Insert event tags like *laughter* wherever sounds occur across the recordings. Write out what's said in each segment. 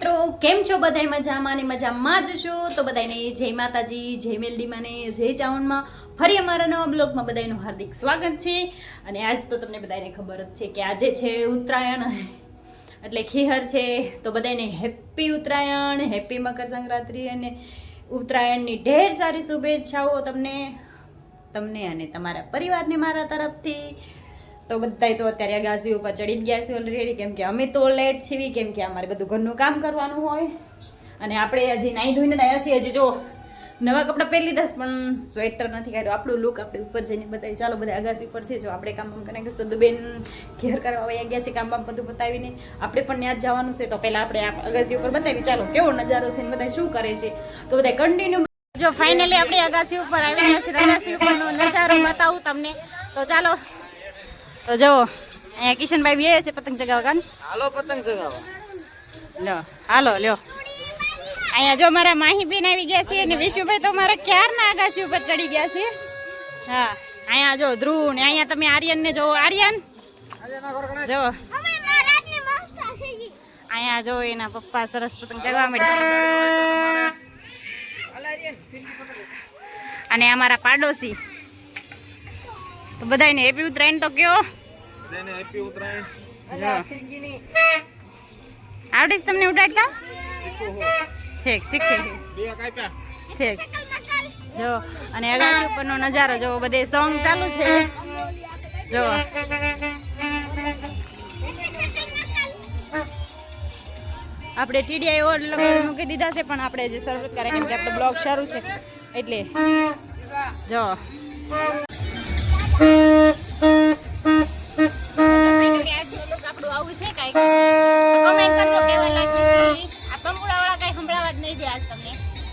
મિત્રો, કેમ છો બધાય મજામાં ને મજામાં જ છો? તો બધાને જય માતાજી, જય મેલડીમાં ને જય ચાવણમાં ફરી અમારા નવા બ્લોગમાં બધાનું હાર્દિક સ્વાગત છે. અને આજ તો તમને બધાને ખબર જ છે કે આજે છે ઉત્તરાયણ. એટલે ખીહર છે. તો બધાને હેપી ઉત્તરાયણ, હેપી મકર સંક્રાંતિ અને ઉત્તરાયણની ઢેર સારી શુભેચ્છાઓ તમને તમને અને તમારા પરિવારને મારા તરફથી. તો બધાય તો અત્યારે અગાસી ઉપર ચડી જ ગયા છે ઓલરેડી કેમ કે અમે તો લેટ છીએ, કેમ કે અમારે બધું ઘરનું કામ કરવાનું હોય. અને આપણે હજી નાહી ધોઈને આવ્યા છીએ, હજી જો નવા કપડાં પહેરી લીધા પણ સ્વેટર નથી કાઢ્યું. આપણું લુક આપણે ઉપર જઈને બતાવી. ચાલો બધા અગાસી ઉપર છે, જો આપણે કામ કરીને કે સદુબેન ઘેર કરવા વયા ગયા છે, કામ બામ બધું બતાવીને. આપણે પણ ત્યાં જ જવાનું છે, તો પહેલાં આપણે અગાસી ઉપર બતાવી ચાલો, કેવો નજારો છે ને બધા શું કરે છે? તો બધા કન્ટિન્યુ જો ફાઇનલી આપણે અગાસી ઉપર આવી ગયા છે અગાસી ઉપરનો નજારો બતાવું તમને. તો ચાલો તો જો અહીંયા કિશનભાઈ બે છે પતંગ ચગાવવા કાન હાલો પતંગ ચગાવવા લો હાલો લ્યો. અહીંયા જો મારા માહી બેન આવી ગયા છે અને વિશુભાઈ તો મારા ક્યારના આગાસી ઉપર ચડી ગયા છે. હા અહીંયા જો ધ્રુવ ને અહીંયા તમે આર્યન ને જોવો. આર્યન? જો. અહીંયા જો એના પપ્પા સરસ પતંગ ચગાવવા માંડ્યા. અને અમારા પાડોશી. તો બધાને હેપી ઉત્તરાયણ તો કયો. બધાને હેપી ઉતરાયણ આવડે છે તમને ઉડાડતા? ઠીક શીખી. બે કાપ્યા ઠીક. જો અને અગાસી ઉપરનો નજારો જો બધે સોંગ ચાલુ છે. જો. આપણે ટીડીઆઈ ઓર્ડ લગાવી મૂકી દીધા છે પણ આપણે જે શરૂઆત કરે કેમ કે આપણો બ્લોગ શરૂ છે. એટલે. જો.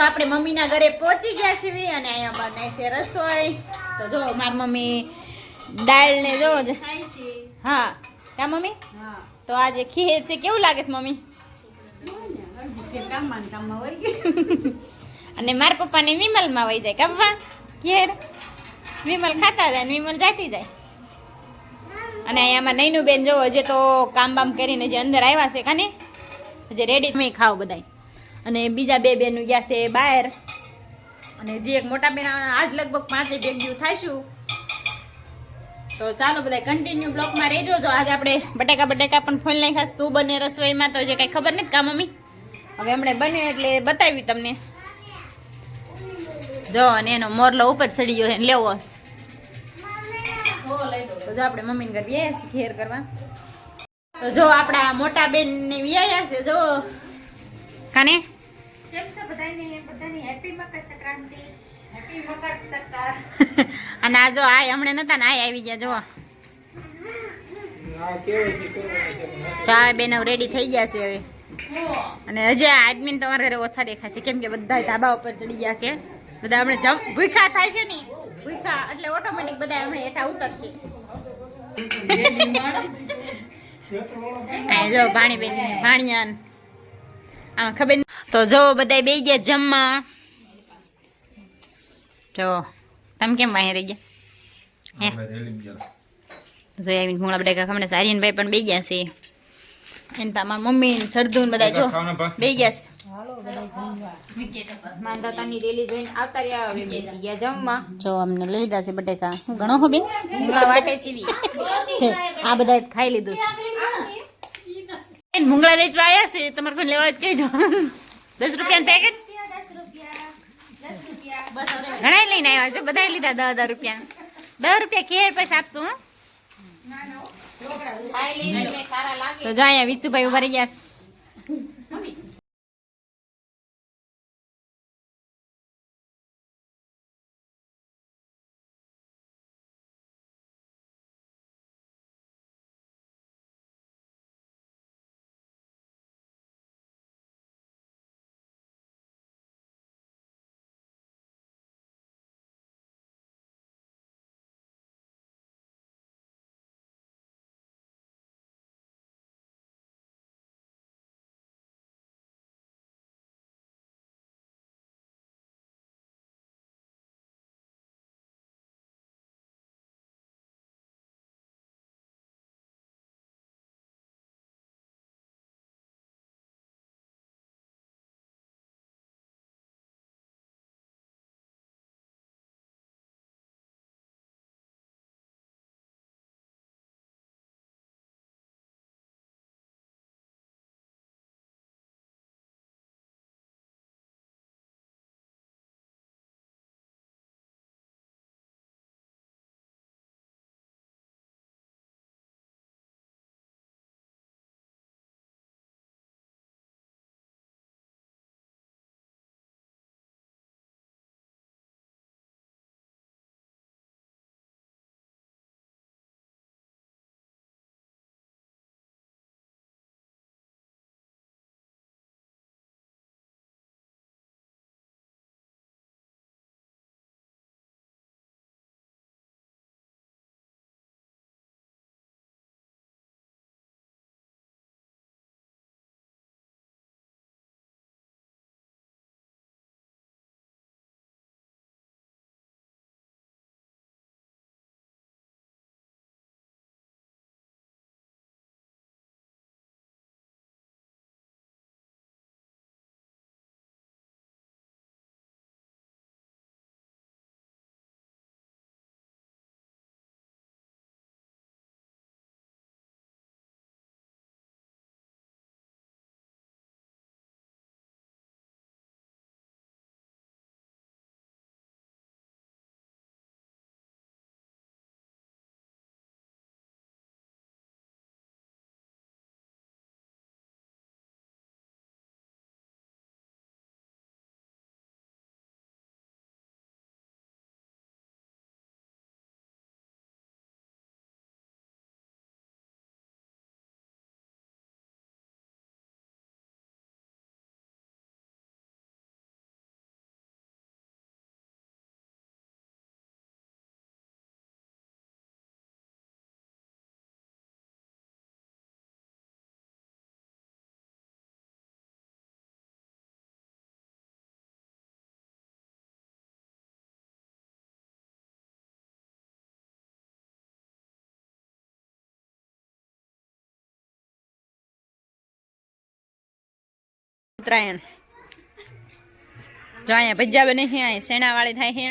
મિત્રો આપણે મમ્મીના ઘરે પહોંચી ગયા છીએ અને અહીંયા બનાવી છે રસોઈ. તો જો મારી મમ્મી દાળ ને જો જ- હા. ક્યાં મમ્મી? તો આજે ખીર છે. કેવું લાગે છે મમ્મી? અને મારા પપ્પાને વિમલમાં વહી જાય. કબવા ઘેર વિમલ ખાતા જાય ને વિમલ જાતી જાય. અને અહીંયામાં નૈનું બેન જોવો જે તો કામ બામ કરીને જે અંદર આવ્યા છે. કાને જે રેડી મેં ખાવ બધાય. અને બીજા બે બેનું ગયા છે બહાર. અને જે એક મોટા બેન આજ લગભગ પાંચે ભેગ્યું થાશું તો ચાલો બધા કન્ટિન્યુ બ્લોકમાં રહેજો. જો આજે આપણે બટેકા બટાકા પણ ફોલ નાખ્યા શું બને રસોઈમાં તો જે કાંઈ ખબર નથી કા મમ્મી? હવે એમણે બને એટલે બતાવી તમને. જો, અને એનો મોરલો ઉપર ચડી ગયો એને લેવો તો જો આપણે મમ્મીને ઘર વ્યાયા છીએ, ઘેર કરવા. તો જો આપણા મોટા બેન ને વ્યાયા છે, જો. કાને? કેમ છો બધાને બધાની હેપી મકર સંક્રાંતિ. હેપી મકર સંક્રાંતિ. *laughs* અને આ જો આ હમણાં નતા ને આ આવી ગયા જો ચા બેન રેડી થઈ ગયા છે હવે. અને હજી આ આદમી તમારા ઘરે ઓછા દેખાશે કેમ કે બધા ધાબા ઉપર ચડી ગયા છે. બધા હમણાં જમ ભૂખા થાય છે ને? ભૂખા એટલે ઓટોમેટિક બધા હમણાં હેઠા ઉતરશે. *laughs* આ જો ભાણિયાન. આમાં ખબર નહીં. તો જો બધા બે ગયા જમવા. જો તમે કેમ વાહી રહી ગયા? હે? જો આવીને ભૂંગળા બટાકા ખમણે સારી ભાઈ પણ બે ગયા છે. એને તો અમારા મમ્મી ને સરદુ ને બધા જો બે ગયા છે. માંધાતાની રેલી જોઈને આવતા રહ્યા હવે બેસી ગયા જમવા. જો અમને લઈ લીધા છે બટેકા. હું ઘણો હો બેન? ભૂંગળા વાટે સીવી. આ બધા ખાઈ લીધું ભૂંગળા વેચવા આવ્યા છે. તમારે લેવા હોય તો કહેજો. દસ રૂપિયાનું પેકેટ ઘણા લઈને આવ્યા છે? બધા લીધા દસ દસ રૂપિયા. દસ રૂપિયા કેર પૈસા આપશું હો. તો જો અહીંયા વિશુભાઈ ઊભા રહી ગયા છે. ઉત્તરાયણ. જો અહીંયા ભજીયા બને છે અહીંયા શેણા વાળી થાય છે.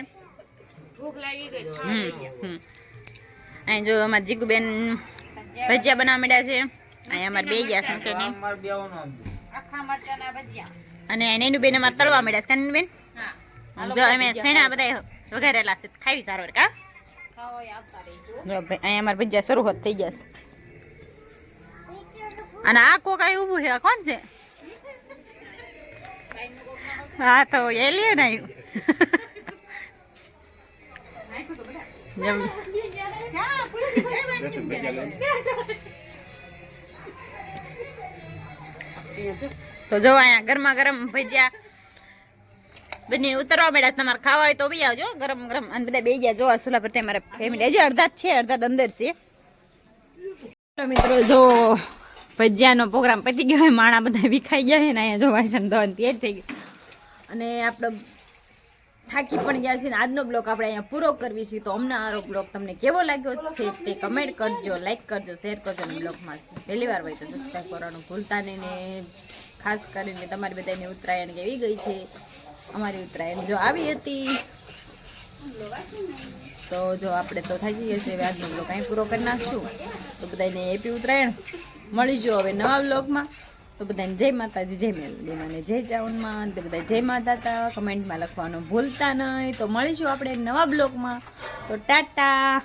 અહીં જો અમારા જીગુબેન ભજીયા બનાવવા મળ્યા છે. અહીંયા અમારે બે ગયા છે અને એનું બેન અમારે તળવા માંડ્યા છે કાની બેન જો અમે શેણા બધા વઘારેલા છે ખાવી સારો કા અહીંયા અમારે ભજીયા શરૂ થઈ ગયા છે. અને આ કોક ઊભું છે કોણ છે? હા તો એલિયન આવ્યું તો જો અહીંયા ગરમા ગરમ ભજીયા બંને ઉતરવા મળ્યા તમારે ખાવા હોય તો બી આવજો ગરમ ગરમ. અને બધા બે ગયા જોવા સુલા પર મારા ફેમિલી હજી અડધા જ છે અડધા જ અંદર છે. મિત્રો જો ભજીયાનો પ્રોગ્રામ પતી ગયો હોય માણા બધા વિખાઈ ગયા છે ને અહીંયા જો વાસણ ધોવાનું તૈયાર થઈ ગયું અને આપણે થાકી પણ ગયા છે ને આજનો બ્લોગ આપણે અહીંયા પૂરો કરવી છે. તો અમને આરો બ્લોગ તમને કેવો લાગ્યો છે તે કમેન્ટ કરજો લાઈક કરજો શેર કરજો અને બ્લોગમાં પહેલી વાર હોય તો સબસ્ક્રાઈબ કરવાનું ભૂલતા નહીં ને ખાસ કરીને તમારી બધાની ઉત્તરાયણ કેવી ગઈ છે? અમારી ઉત્તરાયણ જો આવી હતી. તો જો આપણે તો થાકી ગયા છીએ આજનો બ્લોગ અહીં પૂરો કરી નાખશું. તો બધાને હેપી ઉત્તરાયણ. મળીશું હવે નવા બ્લોગમાં. તો બધાને જય માતાજી, જય મેલડી મને, જય ચાવનમાં તે બધા જય માતા કમેન્ટમાં લખવાનું ભૂલતા નહીં. તો મળીશું આપણે નવા બ્લોગમાં. તો ટાટા!